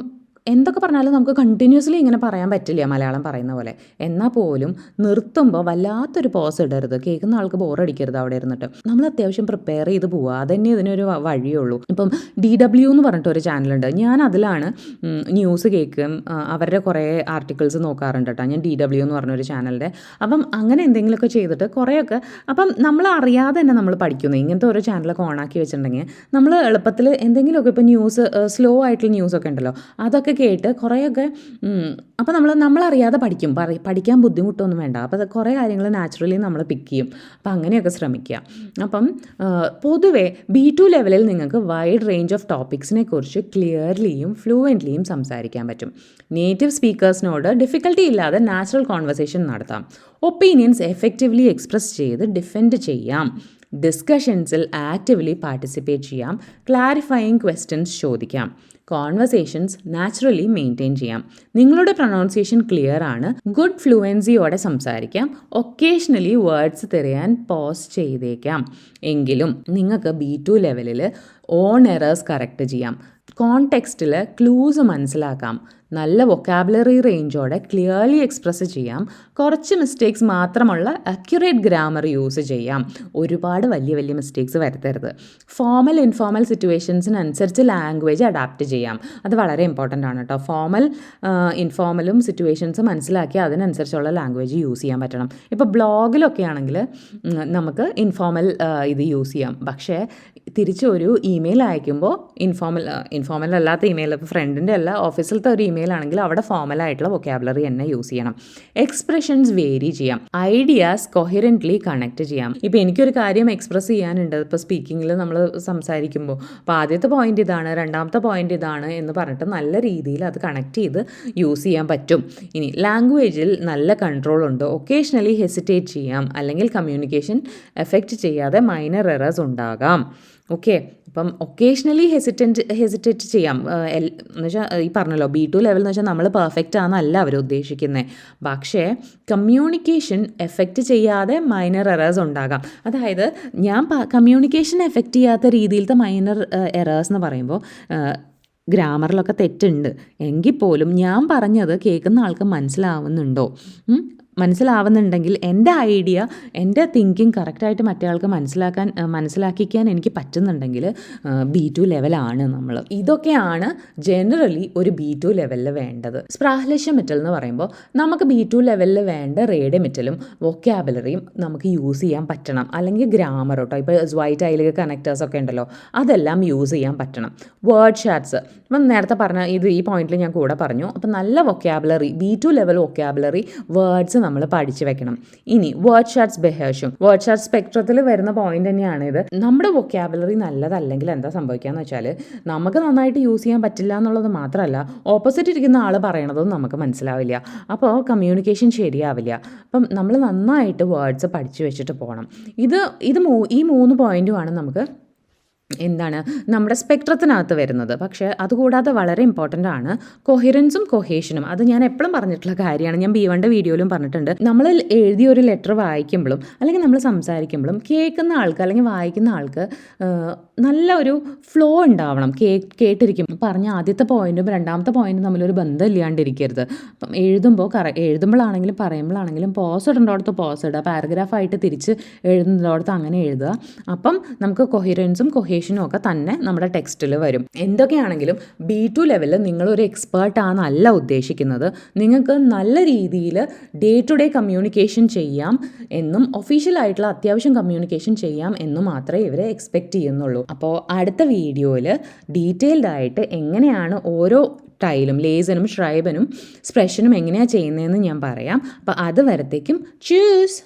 [SPEAKER 2] എന്തൊക്കെ പറഞ്ഞാലും നമുക്ക് കണ്ടിന്യൂസ്ലി ഇങ്ങനെ പറയാൻ പറ്റില്ല മലയാളം പറയുന്ന പോലെ. എന്നാൽ പോലും നിർത്തുമ്പോൾ വല്ലാത്തൊരു പോസ് ഇടരുത്. കേൾക്കുന്ന ആൾക്ക് ബോറടിക്കരുത് അവിടെ ഇരുന്നിട്ട്. നമ്മൾ അത്യാവശ്യം പ്രിപ്പയർ ചെയ്ത് പോവുക. അതന്നെ ഇതിനൊരു വഴിയേ വഴിയുള്ളൂ. ഇപ്പം ഡി ഡബ്ല്യു എന്ന് പറഞ്ഞിട്ട് ഒരു ചാനലുണ്ട് ഞാൻ അതിലാണ് ന്യൂസ് കേൾക്കും. അവരുടെ കുറേ ആർട്ടിക്കിൾസ് നോക്കാറുണ്ട് കേട്ടോ. ഞാൻ ഡി ഡബ്ല്യു എന്ന് പറഞ്ഞൊരു ചാനലിന്റെ അപ്പം അങ്ങനെ എന്തെങ്കിലുമൊക്കെ ചെയ്തിട്ട് കുറേയൊക്കെ അപ്പം നമ്മൾ അറിയാതെ തന്നെ നമ്മൾ പഠിക്കുന്നു. ഇങ്ങനത്തെ ഓരോ ചാനലൊക്കെ ഓണാക്കി വെച്ചിട്ടുണ്ടെങ്കിൽ നമ്മൾ എളുപ്പത്തിൽ എന്തെങ്കിലുമൊക്കെ ഇപ്പോൾ ന്യൂസ് സ്ലോ ആയിട്ടുള്ള ന്യൂസൊക്കെ ഉണ്ടല്ലോ. അതൊക്കെ കേട്ട് കുറേയൊക്കെ അപ്പോൾ നമ്മൾ നമ്മളറിയാതെ പഠിക്കും. പഠിക്കാൻ ബുദ്ധിമുട്ടൊന്നും വേണ്ട. അപ്പോൾ കുറേ കാര്യങ്ങൾ നാച്ചുറലി നമ്മൾ പിക്ക് ചെയ്യും. അപ്പോൾ അങ്ങനെയൊക്കെ ശ്രമിക്കുക അപ്പം പൊതുവെ ബി ടു ലെവലിൽ നിങ്ങൾക്ക് വൈഡ് റേഞ്ച് ഓഫ് ടോപ്പിക്സിനെ കുറിച്ച് ക്ലിയർലിയും ഫ്ലുവന്റ്ലിയും സംസാരിക്കാൻ പറ്റും. നേറ്റീവ് സ്പീക്കേഴ്സിനോട് ഡിഫിക്കൽട്ടി ഇല്ലാതെ നാച്ചുറൽ കോൺവെർസേഷൻ നടത്താം. ഒപ്പീനിയൻസ് എഫക്റ്റീവ്ലി എക്സ്പ്രസ് ചെയ്ത് ഡിഫെൻഡ് ചെയ്യാം. ഡിസ്കഷൻസിൽ ആക്റ്റീവ്ലി പാർട്ടിസിപ്പേറ്റ് ചെയ്യാം. ക്ലാരിഫയിങ് ക്വസ്റ്റ്യൻസ് ചോദിക്കാം. കോൺവെർസേഷൻസ് നാച്ചുറലി മെയിന്റെയിൻ ചെയ്യാം. നിങ്ങളുടെ പ്രൊണൗൺസിയേഷൻ ക്ലിയർ ആണ്. ഗുഡ് ഫ്ലുവൻസിയോടെ സംസാരിക്കാം. ഒക്കേഷണലി വേർഡ്സ് തിരയാൻ പോസ് ചെയ്തേക്കാം. എങ്കിലും നിങ്ങൾക്ക് ബി ടു ലെവലിൽ ഓൺ എറേഴ്സ് കറക്റ്റ് ചെയ്യാം. കോണ്ടെക്സ്റ്റിൽ ക്ലൂസ് മനസ്സിലാക്കാം. നല്ല വൊക്കാബുലറി റേഞ്ചോടെ ക്ലിയർലി എക്സ്പ്രസ് ചെയ്യാം. കുറച്ച് മിസ്റ്റേക്സ് മാത്രമുള്ള അക്യുറേറ്റ് ഗ്രാമർ യൂസ് ചെയ്യാം. ഒരുപാട് വലിയ വലിയ മിസ്റ്റേക്സ് വരുത്തരുത്. ഫോമൽ ഇൻഫോമൽ സിറ്റുവേഷൻസിനനുസരിച്ച് ലാംഗ്വേജ് അഡാപ്റ്റ് ചെയ്യാം. അത് വളരെ ഇമ്പോർട്ടന്റ് ആണ് കേട്ടോ ഫോമൽ ഇൻഫോമലും സിറ്റുവേഷൻസ് മനസ്സിലാക്കി അതിനനുസരിച്ചുള്ള ലാംഗ്വേജ് യൂസ് ചെയ്യാൻ പറ്റണം. ഇപ്പോൾ ബ്ലോഗിലൊക്കെ ആണെങ്കിൽ നമുക്ക് ഇൻഫോമൽ ഇത് യൂസ് ചെയ്യാം. പക്ഷേ തിരിച്ച് ഒരു ഇമെയിൽ അയക്കുമ്പോൾ ഇൻഫോമൽ ഇൻഫോമൽ അല്ലാത്ത ഇമെയിൽ ഇപ്പോൾ ഫ്രണ്ടിന്റെ അല്ല ഓഫീസിലത്തെ ഒരു ഇമെയിൽ ആണെങ്കിൽ അവിടെ ഫോമൽ ആയിട്ടുള്ള വൊക്കാബുലറി തന്നെ യൂസ് ചെയ്യണം. എക്സ്പ്രഷൻസ് വേരി ചെയ്യാം. ഐഡിയാസ് കൊഹിറന്റ്ലി കണക്ട് ചെയ്യാം. ഇപ്പോൾ എനിക്കൊരു കാര്യം എക്സ്പ്രസ് ചെയ്യാനുണ്ട്. ഇപ്പോൾ സ്പീക്കിങ്ങിൽ നമ്മൾ സംസാരിക്കുമ്പോൾ അപ്പോൾ ആദ്യത്തെ പോയിന്റ് ഇതാണ് രണ്ടാമത്തെ പോയിന്റ് ഇതാണ് എന്ന് പറഞ്ഞിട്ട് നല്ല രീതിയിൽ അത് കണക്ട് ചെയ്ത് യൂസ് ചെയ്യാൻ പറ്റും. ഇനി ലാംഗ്വേജിൽ നല്ല കൺട്രോൾ ഉണ്ട്? ഒക്കേഷണലി ഹെസിറ്റേറ്റ് ചെയ്യാം. അല്ലെങ്കിൽ കമ്മ്യൂണിക്കേഷൻ എഫക്റ്റ് ചെയ്യാതെ മൈനർ എറേഴ്സ് ഉണ്ടാകാം. ഓക്കെ അപ്പം ഒക്കേഷണലി ഹെസിറ്റന്റ് ഹെസിറ്റേറ്റ് ചെയ്യാം. എന്ന് വെച്ചാൽ ഈ പറഞ്ഞല്ലോ ബി ടു ലെവൽ എന്ന് വെച്ചാൽ നമ്മൾ പെർഫെക്റ്റ് ആണെന്നല്ല അവർ ഉദ്ദേശിക്കുന്നത് പക്ഷേ കമ്മ്യൂണിക്കേഷൻ എഫക്റ്റ് ചെയ്യാതെ മൈനർ എറേഴ്സ് ഉണ്ടാകാം. അതായത് ഞാൻ കമ്മ്യൂണിക്കേഷൻ എഫക്റ്റ് ചെയ്യാത്ത രീതിയിലത്തെ മൈനർ എറേഴ്സ് എന്ന് പറയുമ്പോൾ ഗ്രാമറിലൊക്കെ തെറ്റുണ്ട്. എങ്കിൽ പോലും ഞാൻ പറഞ്ഞത് കേൾക്കുന്ന ആൾക്ക് മനസ്സിലാവുന്നുണ്ടോ? മനസ്സിലാവുന്നുണ്ടെങ്കിൽ എന്റെ ഐഡിയ എന്റെ തിങ്കിങ് കറക്റ്റായിട്ട് മറ്റേയാൾക്ക് മനസ്സിലാക്കാൻ മനസ്സിലാക്കിക്കാൻ എനിക്ക് പറ്റുന്നുണ്ടെങ്കിൽ ബി ടു ലെവലാണ് നമ്മൾ ഇതൊക്കെയാണ് ജനറലി ഒരു ബി ടു ലെവലിൽ വേണ്ടത്. സ്പ്രാഹ്ലശ്യ മെറ്റൽ എന്ന് പറയുമ്പോൾ നമുക്ക് ബി ടു ലെവലിൽ വേണ്ട റേഡിയ മെറ്റലും വൊക്കാബുലറിയും നമുക്ക് യൂസ് ചെയ്യാൻ പറ്റണം. അല്ലെങ്കിൽ ഗ്രാമർ കേട്ടോ ഇപ്പോൾ വൈറ്റ് ഐലിക കണക്റ്റേഴ്സ് ഒക്കെ ഉണ്ടല്ലോ അതെല്ലാം യൂസ് ചെയ്യാൻ പറ്റണം. വേർഡ് ഷാറ്റ്സ് ഇപ്പം നേരത്തെ പറഞ്ഞ ഇത് ഈ പോയിന്റിൽ ഞാൻ കൂടെ പറഞ്ഞു. അപ്പം നല്ല vocabulary B two level vocabulary words നമ്മൾ പഠിച്ചു വെക്കണം. ഇനി വേർഡ് ഷാർട്സ് ബെഹേഴ്സും വേർഡ് ഷാർട്സ് സ്പെക്ട്രത്തിൽ വരുന്ന പോയിന്റ് തന്നെയാണ് ഇത്. നമ്മുടെ വൊക്കാബുലറി നല്ലതല്ലെങ്കിൽ എന്താ സംഭവിക്കാന്ന് വെച്ചാൽ നമുക്ക് നന്നായിട്ട് യൂസ് ചെയ്യാൻ പറ്റില്ല എന്നുള്ളത് മാത്രമല്ല ഓപ്പോസിറ്റ് ഇരിക്കുന്ന ആൾ പറയണതും നമുക്ക് മനസ്സിലാവില്ല. അപ്പോൾ കമ്മ്യൂണിക്കേഷൻ ശരിയാവില്ല. അപ്പം നമ്മൾ നന്നായിട്ട് വേർഡ്സ് പഠിച്ചു വെച്ചിട്ട് പോകണം ഇത് ഇത് ഈ മൂന്ന് പോയിന്റുമാണ് നമുക്ക് എന്താണ് നമ്മുടെ സ്പെക്ട്രത്തിനകത്ത് വരുന്നത്. പക്ഷേ അതുകൂടാതെ വളരെ ഇമ്പോർട്ടന്റ് ആണ് കൊഹിറൻസും കൊഹേഷനും അത് ഞാൻ എപ്പോഴും പറഞ്ഞിട്ടുള്ള കാര്യമാണ്. ഞാൻ ബി വണ്ടെ വീഡിയോയിലും പറഞ്ഞിട്ടുണ്ട്. നമ്മൾ എഴുതിയ ഒരു ലെറ്റർ വായിക്കുമ്പോഴും അല്ലെങ്കിൽ നമ്മൾ സംസാരിക്കുമ്പോഴും കേൾക്കുന്ന ആൾക്ക് അല്ലെങ്കിൽ വായിക്കുന്ന ആൾക്ക് നല്ല ഒരു ഫ്ലോ ഉണ്ടാവണം. കേ കേട്ടിരിക്കും. പറഞ്ഞ ആദ്യത്തെ പോയിന്റും രണ്ടാമത്തെ പോയിന്റും തമ്മിലൊരു ബന്ധം ഇല്ലാണ്ടിരിക്കരുത് അപ്പം എഴുതുമ്പോൾ കറ എഴുതുമ്പോഴാണെങ്കിലും പറയുമ്പോഴാണെങ്കിലും പോസ് ഇടേണ്ടടുത്ത് പോസ് ഇടുക. പാരഗ്രാഫായിട്ട് തിരിച്ച് എഴുതുന്നിടത്ത് അങ്ങനെ എഴുതുക. അപ്പം നമുക്ക് കൊഹിറൻസും കൊഹേഷനും ഒക്കെ തന്നെ നമ്മുടെ ടെക്സ്റ്റിൽ വരും. എന്തൊക്കെയാണെങ്കിലും ബി ടു ലെവലിൽ നിങ്ങളൊരു എക്സ്പേർട്ട് ആണെന്നല്ല ഉദ്ദേശിക്കുന്നത്. നിങ്ങൾക്ക് നല്ല രീതിയിൽ ഡേ ടു ഡേ കമ്മ്യൂണിക്കേഷൻ ചെയ്യാം എന്നും ഒഫീഷ്യലായിട്ടുള്ള അത്യാവശ്യം കമ്മ്യൂണിക്കേഷൻ ചെയ്യാം എന്നും മാത്രമേ ഇവരെ എക്സ്പെക്റ്റ് ചെയ്യുന്നുള്ളൂ. അപ്പോൾ അടുത്ത വീഡിയോയിൽ ഡീറ്റെയിൽഡ് ആയിട്ട് എങ്ങനെയാണ് ഓരോ ടൈലും ലേസനും ഷ്രൈബനും സ്പ്രഷനും എങ്ങനെയാണ് ചെയ്യുന്നതെന്ന് ഞാൻ പറയാം. അപ്പോൾ അത് വരത്തേക്കും. ചൂസ്